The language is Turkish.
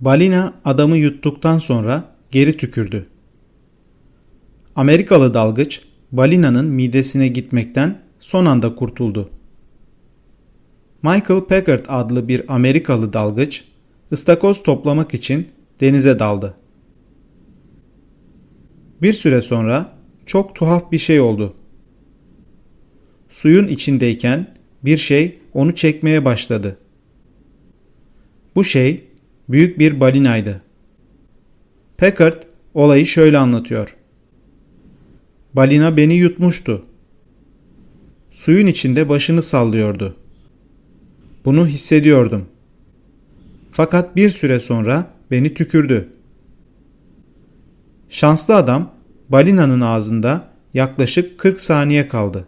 Balina adamı yuttuktan sonra geri tükürdü. Amerikalı dalgıç balinanın midesine gitmekten son anda kurtuldu. Michael Packard adlı bir Amerikalı dalgıç ıstakoz toplamak için denize daldı. Bir süre sonra çok tuhaf bir şey oldu. Suyun içindeyken bir şey onu çekmeye başladı. Bu şey büyük bir balinaydı. Packard olayı şöyle anlatıyor. Balina beni yutmuştu. Suyun içinde başını sallıyordu. Bunu hissediyordum. Fakat bir süre sonra beni tükürdü. Şanslı adam balinanın ağzında yaklaşık 40 saniye kaldı.